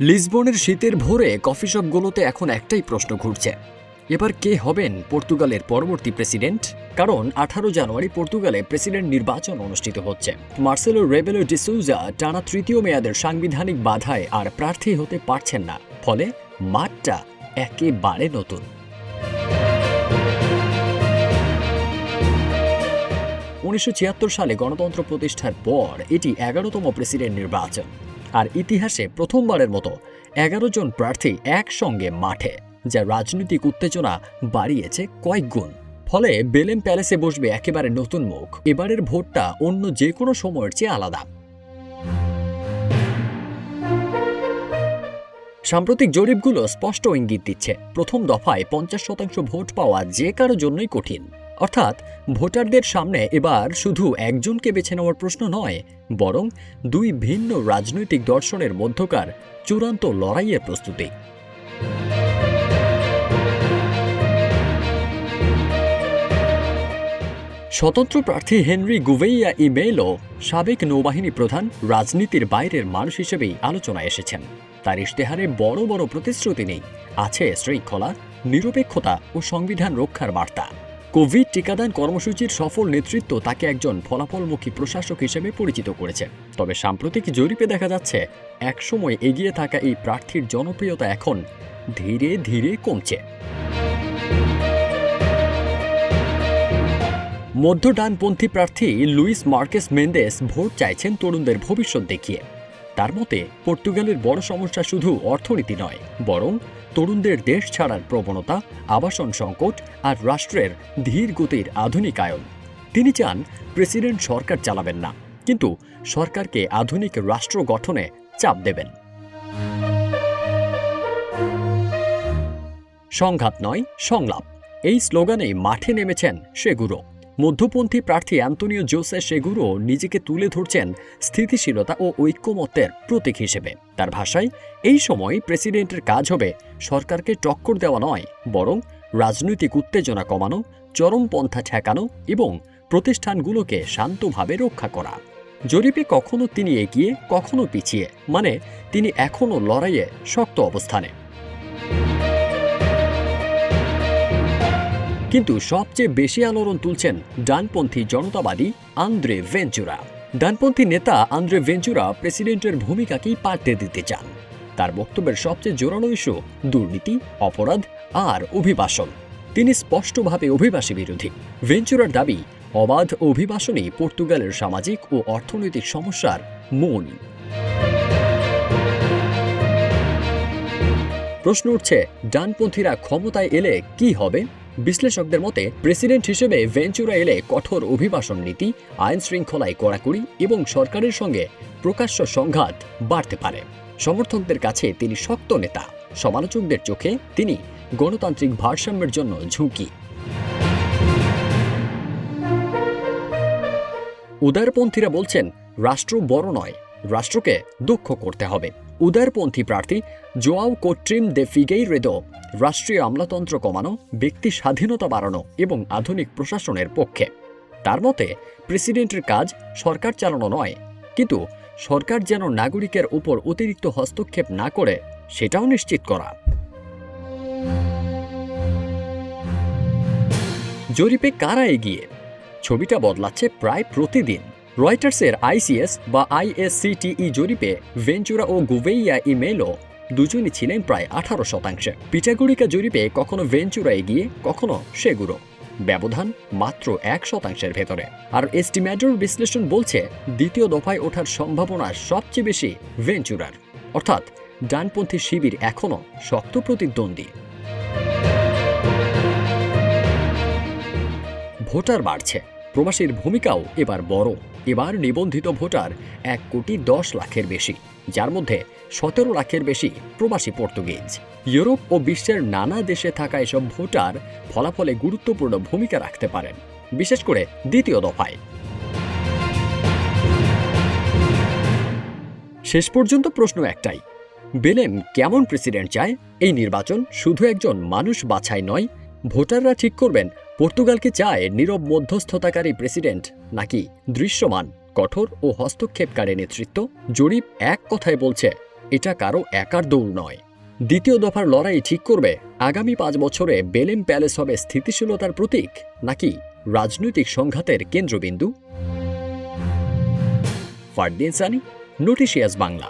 লিসবনের শীতের ভোরে কফি শপগুলোতে এখন একটাই প্রশ্ন ঘুরছে। এবার কে হবেন পর্তুগালের পরবর্তী প্রেসিডেন্ট? কারণ আঠারো জানুয়ারি পর্তুগালে প্রেসিডেন্ট নির্বাচন অনুষ্ঠিত হচ্ছে। মার্সেলো রেবেলো ডিসুজা টানা তৃতীয় মেয়াদের সাংবিধানিক বাধায় আর প্রার্থী হতে পারছেন না। ফলে মাঠটা একেবারে নতুন। উনিশশো ছিয়াত্তর সালে গণতন্ত্র প্রতিষ্ঠার পর এটি এগারোতম প্রেসিডেন্ট নির্বাচন। আর ইতিহাসে প্রথমবারের মতো এগারো জন প্রার্থী একসঙ্গে মাঠে, যা রাজনৈতিক উত্তেজনা বাড়িয়েছে কয়েক গুণ। ফলে বেলেম প্যালেসে বসবে একেবারে নতুন মুখ। এবারের ভোটটা অন্য যে কোনো সময়ের চেয়ে আলাদা। সাম্প্রতিক জরিপগুলো স্পষ্ট ইঙ্গিত দিচ্ছে, প্রথম দফায় পঞ্চাশ শতাংশ ভোট পাওয়া যে কারও জন্যই কঠিন। অর্থাৎ ভোটারদের সামনে এবার শুধু একজনকে বেছে নেওয়ার প্রশ্ন নয়, বরং দুই ভিন্ন রাজনৈতিক দর্শনের মধ্যকার চূড়ান্ত লড়াইয়ের প্রস্তুতি। স্বতন্ত্র প্রার্থী হেনরি গুভেইয়া ইমেইলো সাবেক নৌবাহিনী প্রধান, রাজনীতির বাইরের মানুষ হিসেবেই আলোচনায় এসেছেন। তার ইশতেহারে বড় বড় প্রতিশ্রুতি নেই, আছে শৃঙ্খলা, নিরপেক্ষতা ও সংবিধান রক্ষার বার্তা। কোভিড টিকাদান কর্মসূচির সফল নেতৃত্ব তাকে একজন ফলাফলমুখী প্রশাসক হিসেবে পরিচিত করেছে। তবে সাম্প্রতিক জরিপে দেখা যাচ্ছে, একসময় এগিয়ে থাকা এই প্রার্থীর জনপ্রিয়তা এখন ধীরে ধীরে কমছে। মধ্য ডানপন্থী প্রার্থী লুইস মার্কেস মেন্দেস ভোট চাইছেন তরুণদের ভবিষ্যৎ দেখিয়ে। তার মতে, পর্তুগালের বড় সমস্যা শুধু অর্থনীতি নয়, বরং তরুণদের দেশ ছাড়ার প্রবণতা, আবাসন সংকট আর রাষ্ট্রের ধীর গতির আধুনিকায়ন। তিনি চান প্রেসিডেন্ট সরকার চালাবেন না, কিন্তু সরকারকে আধুনিক রাষ্ট্র গঠনে চাপ দেবেন। সংঘাত নয়, সংলাপ। এই স্লোগানেই মাঠে নেমেছেন সেগুরো। মধ্যপন্থী প্রার্থী অ্যান্তনিও জোসে সেগুরো নিজেকে তুলে ধরছেন স্থিতিশীলতা ও ঐক্যমত্যের প্রতীক হিসেবে। তার ভাষায়, এই সময় প্রেসিডেন্টের কাজ হবে সরকারকে টক্কর দেওয়া নয়, বরং রাজনৈতিক উত্তেজনা কমানো চরমপন্থা ঠেকানো এবং প্রতিষ্ঠানগুলোকে শান্তভাবে রক্ষা করা। জরিপে কখনো তিনি এগিয়ে, কখনো পিছিয়ে মানে তিনি এখনও লড়াইয়ে শক্ত অবস্থানে। কিন্তু সবচেয়ে বেশি আলোড়ন তুলছেন ডানপন্থী জনতাবাদী আন্দ্রে ভেঞ্চুরা। ডানপন্থী নেতা আন্দ্রে ভেঞ্চুরা প্রেসিডেন্টের ভূমিকাকেই পাল্টে দিতে চান। তার বক্তব্যের সবচেয়ে জোরালো ইস্যু দুর্নীতি, অপরাধ আর অভিবাসন। তিনি স্পষ্টভাবে অভিবাসী বিরোধী। ভেঞ্চুরার দাবি, অবাধ অভিবাসনই পর্তুগালের সামাজিক ও অর্থনৈতিক সমস্যার মূল। প্রশ্ন উঠছে, ডানপন্থীরা ক্ষমতায় এলে কি হবে? বিশ্লেষকদের মতে, প্রেসিডেন্ট হিসেবে ভেঞ্চুরা এলে কঠোর অভিবাসন নীতি, আইন শৃঙ্খলায় কড়াকড়ি এবং সরকারের সঙ্গে প্রকাশ্য সংঘাত বাড়তে পারে। সমর্থকদের কাছে তিনি শক্ত নেতা, সমালোচকদের চোখে তিনি গণতান্ত্রিক ভারসাম্যের জন্য ঝুঁকি। উদারপন্থীরা বলছেন, রাষ্ট্র বড় নয় রাষ্ট্রকে দুঃখ করতে হবে। উদারপন্থী প্রার্থী জোয়াও কোট্রিম দে ফিগেই ফিগেইরেদো রাষ্ট্রীয় আমলাতন্ত্র কমানো, ব্যক্তি স্বাধীনতা বাড়ানো এবং আধুনিক প্রশাসনের পক্ষে। তার মতে, প্রেসিডেন্টের কাজ সরকার চালানো নয়, কিন্তু সরকার যেন নাগরিকের উপর অতিরিক্ত হস্তক্ষেপ না করে, সেটাও নিশ্চিত করা। জরিপে কারা এগিয়ে? ছবিটা বদলাচ্ছে প্রায় প্রতিদিন। রয়টার্সের আইসিএস বা আইএসসিটিই জরিপে ভেঞ্চুরা ও গুভেইয়া ইমেলো দুজনই ছিলেন প্রায় আঠারো শতাংশে। পিটাগুড়িকা জরিপে কখনো ভেঞ্চুরা এগিয়ে, কখনো সেগুরো। ব্যবধান মাত্র এক শতাংশের ভেতরে। আর এস্টিমেটর বিশ্লেষণ বলছে, দ্বিতীয় দফায় ওঠার সম্ভাবনা সবচেয়ে বেশি ভেঞ্চুরার। অর্থাৎ ডানপন্থী শিবির এখনও শক্ত প্রতিদ্বন্দ্বী। ভোটার বাড়ছে। প্রবাসীর ভূমিকাও এবার বড়। এবার নিবন্ধিত ভোটার এক কোটি দশ লাখের বেশি, যার মধ্যে সতেরো লাখের বেশি প্রবাসী পর্তুগিজ। ইউরোপ ও বিশ্বের নানা দেশে থাকা এসব ভোটার ফলাফলে গুরুত্বপূর্ণ ভূমিকা রাখতে পারেন, বিশেষ করে দ্বিতীয় দফায়। শেষ পর্যন্ত প্রশ্ন একটাই, বেলেম কেমন প্রেসিডেন্ট চায়? এই নির্বাচন শুধু একজন মানুষ বাছাই নয়, ভোটাররা ঠিক করবেন পর্তুগালকে চায় নীরব মধ্যস্থতাকারী প্রেসিডেন্ট নাকি দৃশ্যমান, কঠোর ও হস্তক্ষেপকারী নেতৃত্ব? জরিপ এক কথায় বলছে, এটা কারও একার দৌড় নয়। দ্বিতীয় দফার লড়াই ঠিক করবে, আগামী পাঁচ বছরে বেলেম প্যালেস হবে স্থিতিশীলতার প্রতীক নাকি রাজনৈতিক সংঘাতের কেন্দ্রবিন্দু? ফারদিন সানি, নোটিশিয়াস বাংলা।